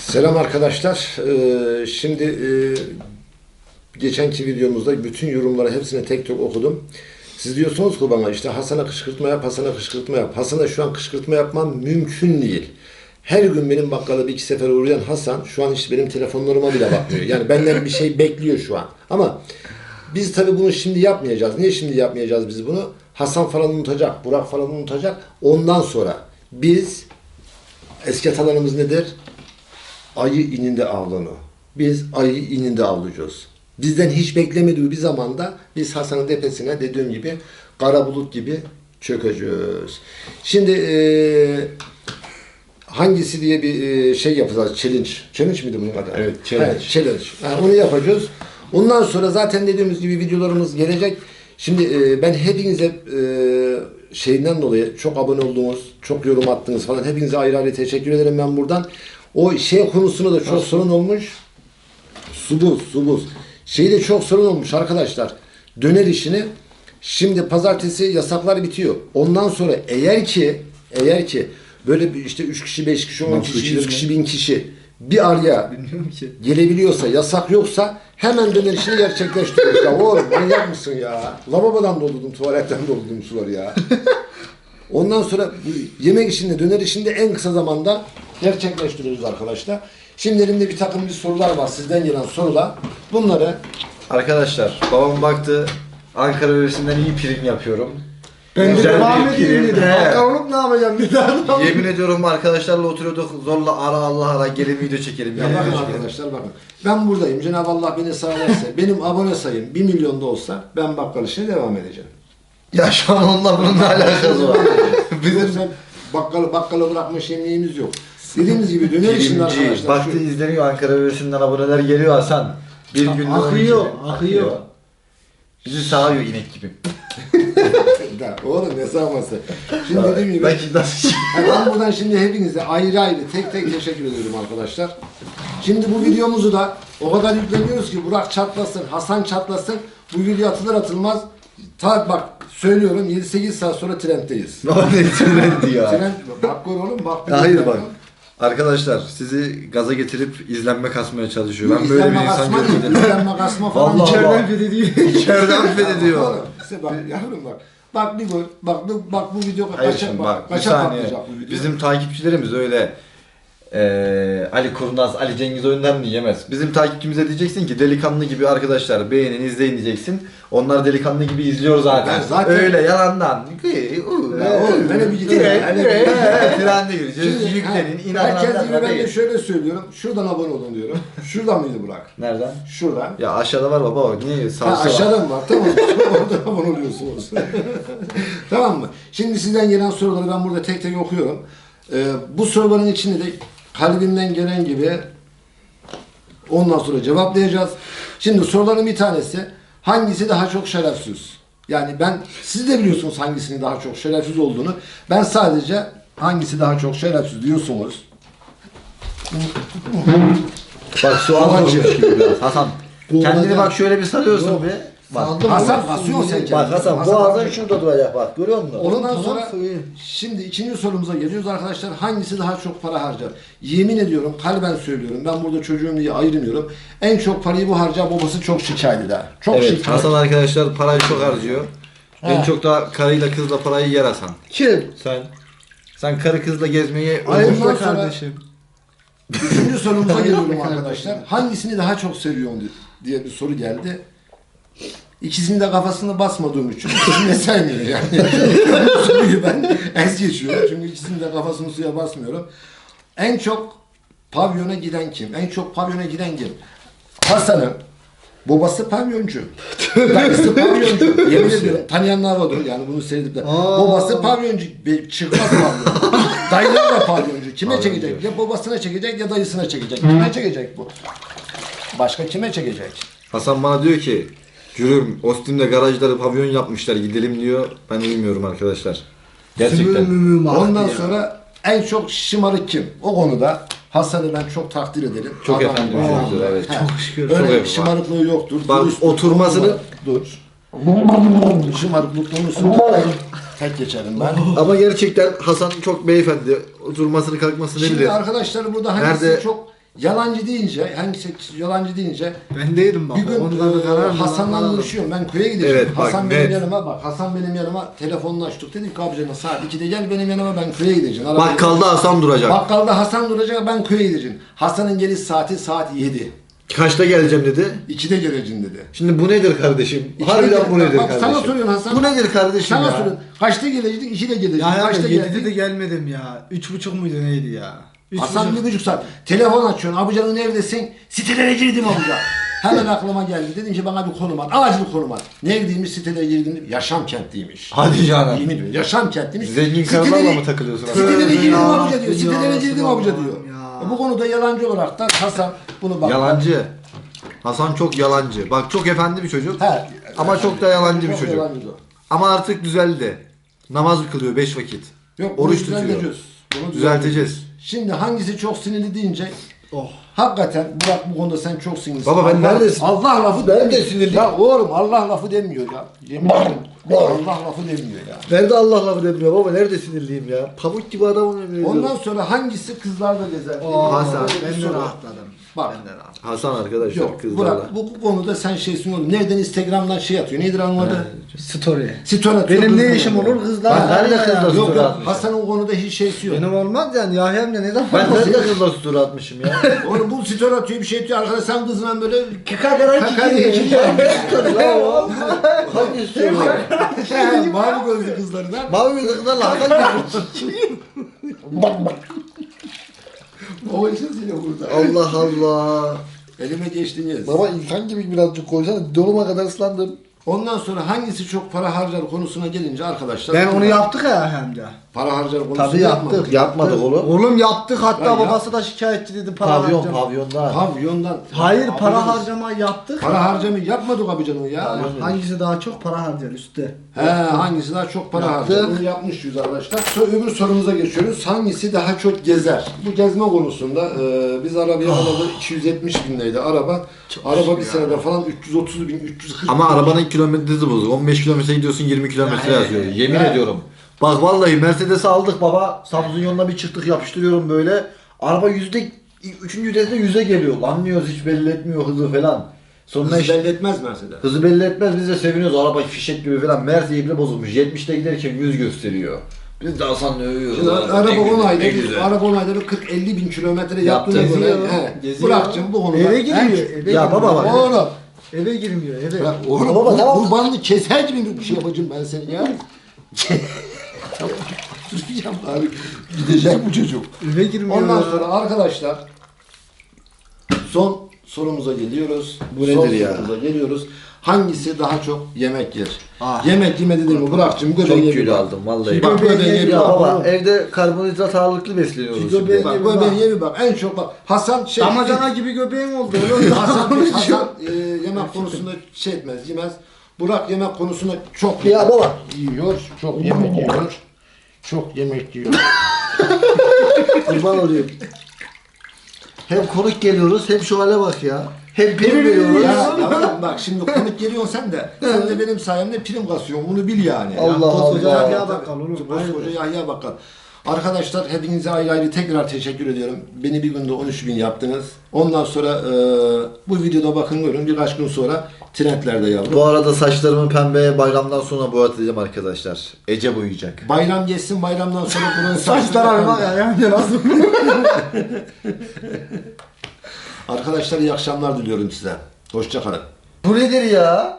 Selam arkadaşlar. Ee, şimdi e, geçenki videomuzda bütün yorumları hepsini tek tek okudum. Siz diyorsunuz ki bana işte Hasan'a kışkırtma yap, Hasan'a kışkırtma yap. Hasan'a şu an kışkırtma yapmam mümkün değil. Her gün benim bakkala bir iki sefer uğrayan Hasan şu an işte benim telefonlarıma bile bakmıyor. Yani benden bir şey bekliyor şu an. Ama biz tabii bunu şimdi yapmayacağız. Niye şimdi yapmayacağız biz bunu? Hasan falan unutacak, Burak falan unutacak. Ondan sonra biz eski atalarımız nedir? Ayı ininde avlanı. Biz ayı ininde avlayacağız. Bizden hiç beklemediği bir zamanda biz Hasan'ın tepesine dediğim gibi kara bulut gibi çökeceğiz. Şimdi eee, hangisi diye bir eee, şey yapacağız. Challenge. Challenge miydi bunun adı? Evet, challenge. Evet, challenge. Yani onu yapacağız. Ondan sonra zaten dediğimiz gibi videolarımız gelecek. Şimdi eee, ben hepinize eee, şeyinden dolayı çok abone olduğunuz, çok yorum attınız falan. Hepinize ayrı ayrı teşekkür ederim ben buradan. O şey konusunda da çok sorun olmuş. Su buz, su buz. Şeyde çok sorun olmuş arkadaşlar. Döner işini şimdi pazartesi yasaklar bitiyor. Ondan sonra eğer ki eğer ki böyle bir işte 3 kişi, 5 kişi, 10 Nasıl kişi, 100 içilir kişi, 1000 kişi bir araya gelebiliyorsa, yasak yoksa hemen döner işini gerçekleştiriyoruz. ya oğlum manyak mısın ya? Lavabodan doldurdum, tuvaletten doldurdum suları ya. Ondan sonra yemek işinde, döner işinde en kısa zamanda gerçekleştiriyoruz arkadaşlar. Şimdi elimde bir takım bir sorular var. Sizden gelen sorular. Bunları Arkadaşlar babam baktı Ankara yöresinden iyi prim yapıyorum. Ben de Güzel devam bir edeyim prim. dedim. He. Bakalım ne yapacağım bir daha Yemin ediyorum arkadaşlarla oturuyorduk zorla ara Allah ara gelin video çekelim. Ya gelin bakın video çekelim. arkadaşlar bakın. Ben buradayım. Cenab-ı Allah beni sağ ederse, benim abone sayım 1 milyonda olsa ben bakkal işine devam edeceğim. Ya şu an onunla bunun ne alakası var? Bizim sen bakkalı bakkala bırakma şeyimiz yok. Dediğimiz gibi döner işinde Birinci. arkadaşlar. Baktı şu- izleniyor Ankara yöresinden aboneler geliyor Hasan. Bir günde akıyor, 12 akıyor. Bizi sağıyor inek gibi. Da, oğlum ne sağması. Şimdi dediğim gibi Belki nasıl Yani ben buradan şimdi hepinize ayrı ayrı tek tek teşekkür ediyorum arkadaşlar. Şimdi bu videomuzu da o kadar yükleniyoruz ki Burak çatlasın, Hasan çatlasın. Bu video atılır atılmaz ta bak söylüyorum 7-8 saat sonra trenddeyiz. Ne trendi ya? Trend, bak gör oğlum bak. Hayır bak. oğlum. Arkadaşlar sizi gaza getirip izlenme kasmaya çalışıyor. Ben böyle bir insan görmedim. izlenme kasma falan. Vallahi İçeriden- fethediyor. İçeriden fethediyor. İşte bak yavrum bak. Bak bir gol, bak bu, bak bu video Hayır kaça, şimdi bak, bak bir kaça saniye. patlayacak bu video. Bizim takipçilerimiz öyle eee, Ali Kurnaz, Ali Cengiz Önder mi yemez. Bizim takipçimize diyeceksin ki delikanlı gibi arkadaşlar beğenin, izleyin diyeceksin. Onlar delikanlı gibi izliyor zaten. Ben zaten- Öyle yalandan. Ya oğlum, bir gidin. Direkt, direkt, trende gireceğiz. Şimdi, Yüklenin, ha. Herkes gibi ben de şöyle söylüyorum. Şuradan abone olun diyorum. Şuradan mıydı Burak? Nereden? Şuradan. Ya aşağıda var baba bak niye Ha, sağ. aşağıda mı var? Tamam. Oradan abone oluyorsunuz. tamam mı? Şimdi sizden gelen soruları ben burada tek tek okuyorum. Ee, bu soruların içinde de kalbimden gelen gibi ondan sonra cevaplayacağız. Şimdi soruların bir tanesi hangisi daha çok şerefsiz? Yani ben siz de biliyorsunuz hangisinin daha çok şerefsiz olduğunu. Ben sadece hangisi daha çok şerefsiz diyorsunuz. Bak almamış gibi biraz. Hasan. Kendini bak şöyle bir sarıyorsun Yok. Bak. Saldım. Hasan basıyorsun sen kendini. Bak Hasan Hasan boğazın basıyor. şurada duracak bak görüyor musun? Ondan Tamam, sonra şimdi ikinci sorumuza geliyoruz arkadaşlar. Hangisi daha çok para harcar? Yemin ediyorum kalben söylüyorum. Ben burada çocuğum diye ayırmıyorum. En çok parayı bu harcar babası çok şikayet eder. Çok Evet şikayet. Hasan arkadaşlar parayı çok harcıyor. En çok da karıyla kızla parayı yer Hasan. Kim? Sen sen karı kızla gezmeyi Ay, ondan sonra- kardeşim. Üçüncü sorumuza geliyorum arkadaşlar. Hangisini daha çok seviyorsun di- diye bir soru geldi. İkisinin de kafasını basmadığım için ikisini de sevmiyorum yani. Bu soruyu ben es geçiyorum. Çünkü ikisinin de kafasını suya basmıyorum. En çok pavyona giden kim? En çok pavyona giden kim? Hasan'ın babası pavyoncu. Dayısı pavyoncu. Yemin ediyorum tanıyanlar vardır yani bunu seyredip de. Aa. Babası pavyoncu. bir Çıkmaz pavyon. Dayıları da pavyoncu. Kime Pavyoncu. çekecek? Ya babasına çekecek ya dayısına çekecek. Kime çekecek bu? Başka kime çekecek? Hasan bana diyor ki Cürüm Ostim'de garajları pavyon yapmışlar gidelim diyor. Ben uyumuyorum arkadaşlar. Gerçekten. Sümümümüm Ondan ya. sonra en çok şımarık kim? O konuda Hasan'ı ben çok takdir ederim. Çok Adam- efendi bir Aa, çocuktur, evet. he. Çok şükür. Öyle Çok bir efendi. şımarıklığı yoktur. Bak, Dürüsttür, oturmasını- Dur. Şımarıklık konusunda tek geçerim ben. Ama gerçekten Hasan çok beyefendi. Oturmasını kalkmasını Şimdi bilir. arkadaşlar burada hangisi Nerede- çok Yalancı deyince, hangisi yalancı deyince Ben değilim bak. bir gün e? Hasan'la görüşüyorum. Ben köye gideceğim. Evet, bak, Hasan benim net. yanıma bak. Hasan benim yanıma telefonla açtık. Dedik ki abicana saat 2'de gel benim yanıma ben köye gideceğim. Arabaya- Bakkalda Hasan duracak. Bakkalda Hasan duracak ben köye gideceğim. Hasan'ın geliş saati saat 7. Kaçta geleceğim dedi. 2'de geleceğim dedi. Şimdi bu nedir kardeşim? İki Harbiden de- bu nedir bak, kardeşim? sana soruyorum Hasan. Bu nedir kardeşim Sana ya? soruyorum. Kaçta gelecektin? 2'de gelecektin. Ya ya Kaçta 7'de geldin? de gelmedim ya. 3.30 muydu neydi ya? Üç Hasan bir buçuk saat. Telefon açıyorsun. Abucanın neredesin? Sitelere girdim abuca. Hemen aklıma geldi. Dedim ki bana bir konum at. Acil konum at. Neredeymiş sitelere girdim. Yaşam kentliymiş. Hadi canım. Yemin ediyorum. Yaşam kentliymiş. Zengin karılarla mı takılıyorsun? Sitelere girdim abuca diyor. Sitelere girdim abuca diyor. ya. E Bu konuda yalancı olarak da Hasan bunu bak. Yalancı. Hasan çok yalancı. Bak çok efendi bir çocuk. He. Ama çok da yalancı bir Çok çocuk. yalancı. Ama artık düzeldi. Namaz kılıyor 5 vakit. Yok Oruç tutuyor. düzelteceğiz. Bunu Düzelteceğiz. Şimdi hangisi çok sinirli deyince Oh. Hakikaten Burak bu konuda sen çok sinirlisin. Baba ben Allah, neredesin? Allah lafı Ben de sinirliyim. Ya oğlum Allah lafı demiyor ya. Yemin ederim. Allah lafı demiyor ya. Nerede Allah lafı demiyor baba nerede sinirliyim ya? Pamuk gibi adamım yemin. Ondan sonra hangisi kızlarda gezer? Oh, Hasan, Ben de rahatladım. Bak. Ben de rahatladım. Hasan arkadaşlar Yok kızlarla. Burak bu, bu konuda sen şeysin oğlum. Nereden Instagram'dan şey atıyor. Nedir anladı? Story. Story atıyor. Benim ne kızlara. işim olur kızlar? Ben kızlar Yok story yok atmışım? Hasan'ın o konuda hiç şeysi yok. Benim olmaz yani Yahya'm de ne zaman? Ben nerede kızla story atmışım ya? Oğlum bu story atıyor bir şey atıyor. Arkadaş sen kızla böyle Kakara kakar kiki. Hangi story? Mavi gözlü kızlarından. Mavi gözlü kızlarla Hasan O seni burada. Allah Allah. Elime geçtin yes. Baba insan gibi birazcık koysana donuma kadar ıslandım. Ondan sonra hangisi çok para harcar konusuna gelince arkadaşlar. Ben onu yaptık ya hem de. Para harcar konusunu Tabii yapmadık. yaptık. Yapmadık oğlum. Oğlum yaptık hatta Lan ya. babası da şikayetçi dedi para Pavyon harcama. pavyonda. Pavyondan. Hayır Abi para harcama yaptık. Para harcamı yapmadık abi canım ya. Pavyon. Hangisi daha çok para harcar üstte? He hangisi daha çok para Yaptık. harcar? Bunu yapmış yüz arkadaşlar. Sonra öbür sorumuza geçiyoruz. Hangisi daha çok gezer? Bu gezme konusunda e, biz arabaya alalı 270 bin liraydı araba. araba bir senede falan 330 bin 340 Ama bin. arabanın kilometresi bozuk. 15 kilometre gidiyorsun 20 kilometre Ya, yazıyor. Yemin ya. ediyorum. Bak vallahi Mercedes'i aldık baba. Samsun yoluna bir çıktık yapıştırıyorum böyle. Araba yüzde üçüncü viteste yüze geliyor. Lan diyoruz hiç belli etmiyor hızı falan. Sonra Hız işte belli etmez Mercedes. hızı belli etmez biz de seviniyoruz. Araba fişek gibi falan. Mercedes bile bozulmuş. 70'te giderken 100 gösteriyor. Biz de Hasan'la övüyoruz. Şimdi Araba araba ne 10 güzel, ayda ne bir, güzel. araba 10 ayda bir 40-50 bin kilometre Yaptı. yaptığına göre Geziyor, he, geziyor. Burak'cığım bu konuda Eve girmiyor. Eve Ya baba bak. Oğlum Eve girmiyor eve. Bırak oğlum Baba, bu, tamam. kurbanlı keser gibi bir şey yapacağım ben seni ya. tamam. Duracağım abi. Gidecek bu çocuk. Eve girmiyor. Ondan ya. sonra arkadaşlar son sorumuza geliyoruz. Bu son nedir ya? sorumuza geliyoruz. Hangisi daha çok yemek yer? Ah. Yemek yeme dedim mi Burak'cığım Çok göbeğe bir kilo bak. aldım vallahi. Bak Göbeğe göbeğe bir bak. baba evde karbonhidrat ağırlıklı besleniyoruz Şu şimdi. göbeğe- Bak bir bak. göbeğe bir bak. En çok bak. Hasan şey Damacana gibi göbeğin oldu oğlum. Hasan, Hasan e, yemek konusunda şey etmez, yemez. Burak yemek konusunda çok Ya baba. yiyor, çok yemek yiyor. Çok yemek yiyor. Kurban olayım. Hem konuk geliyoruz hem şu hale bak ya. Hem prim veriyoruz. ya yavrum bak şimdi konuk geliyorsun sen de. Sen de benim sayemde prim kasıyorsun. Bunu bil yani. Allah koskoca Allah. Yahya Bakkal oğlum. Koskoca Yahya Bakkal. Arkadaşlar hepinize ayrı ayrı tekrar teşekkür ediyorum. Beni bir günde 13 bin yaptınız. Ondan sonra e, bu videoda bakın görün birkaç gün sonra trendlerde yavrum. Bu arada saçlarımı pembe bayramdan sonra boyatacağım arkadaşlar. Ece boyayacak. Bayram geçsin bayramdan sonra buranın Saçlar arma ya yani lazım. Arkadaşlar iyi akşamlar diliyorum size. Hoşça kalın. Bu nedir ya?